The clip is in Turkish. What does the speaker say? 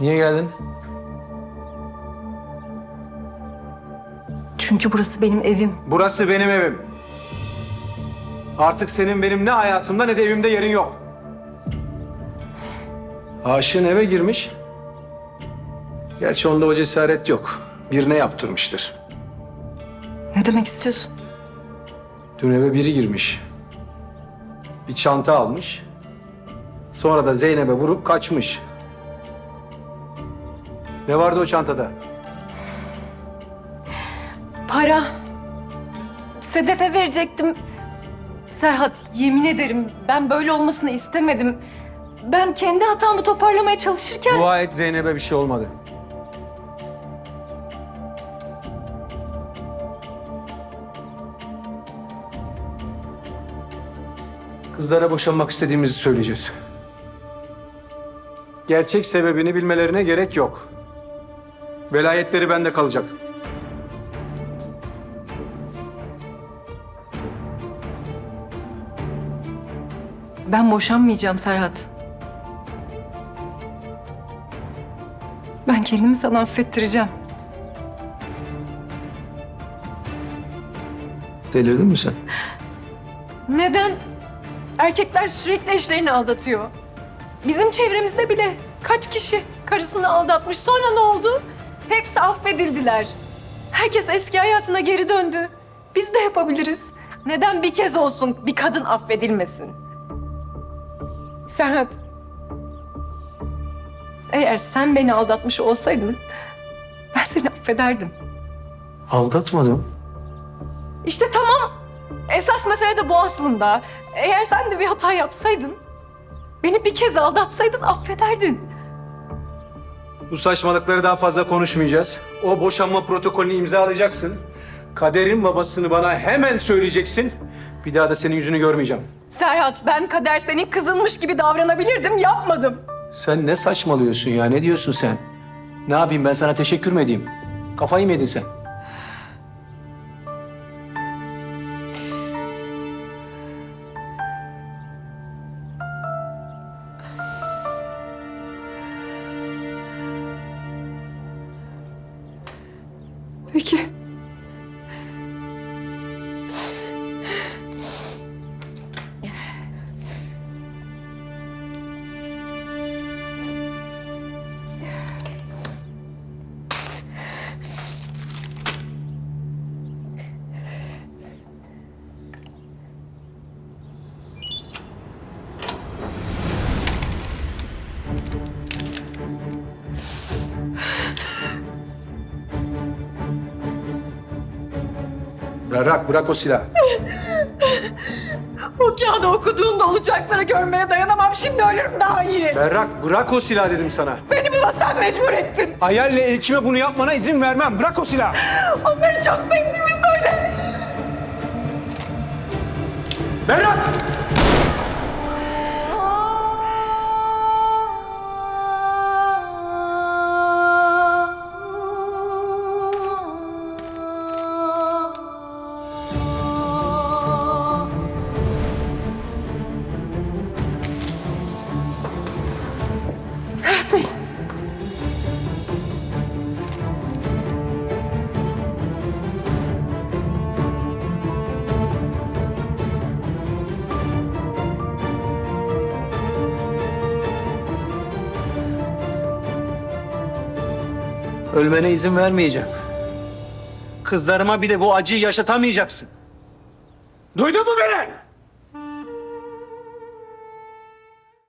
Niye geldin? Çünkü burası benim evim. Burası benim evim. Artık senin benim ne hayatımda ne de evimde yerin yok. Aşığın eve girmiş. Gerçi onda o cesaret yok. Birine yaptırmıştır. Ne demek istiyorsun? Dün eve biri girmiş. Bir çanta almış. Sonra da Zeynep'e vurup kaçmış. Ne vardı o çantada? Para. Sedef'e verecektim. Serhat yemin ederim ben böyle olmasını istemedim. Ben kendi hatamı toparlamaya çalışırken... Dua et Zeynep'e bir şey olmadı. Kızlara boşanmak istediğimizi söyleyeceğiz. Gerçek sebebini bilmelerine gerek yok. Velayetleri bende kalacak. Ben boşanmayacağım Serhat. Ben kendimi sana affettireceğim. Delirdin mi sen? Neden? Erkekler sürekli eşlerini aldatıyor. Bizim çevremizde bile kaç kişi karısını aldatmış. Sonra ne oldu? Affedildiler. Herkes eski hayatına geri döndü. Biz de yapabiliriz. Neden bir kez olsun bir kadın affedilmesin? Serhat. Eğer sen beni aldatmış olsaydın ben seni affederdim. Aldatmadım. İşte tamam. Esas mesele de bu aslında. Eğer sen de bir hata yapsaydın, beni bir kez aldatsaydın affederdin. Bu saçmalıkları daha fazla konuşmayacağız. O boşanma protokolünü imzalayacaksın. Kader'in babasını bana hemen söyleyeceksin. Bir daha da senin yüzünü görmeyeceğim. Serhat, ben kader senin kızınmış gibi davranabilirdim, yapmadım. Sen ne saçmalıyorsun ya? Ne diyorsun sen? Ne yapayım ben sana teşekkür mü edeyim? Kafayı mı yedin sen? Peki. Bırak, bırak o silahı. O kağıdı okuduğunda olacakları görmeye dayanamam. Şimdi ölürüm daha iyi. Berrak, bırak o silahı dedim sana. Beni buna sen mecbur ettin. Hayalle Elkime bunu yapmana izin vermem. Bırak o silahı. Onları çok sevdiğimi söyle. Berrak! Ölmene izin vermeyeceğim. Kızlarıma bir de bu acıyı yaşatamayacaksın. Duydun mu beni?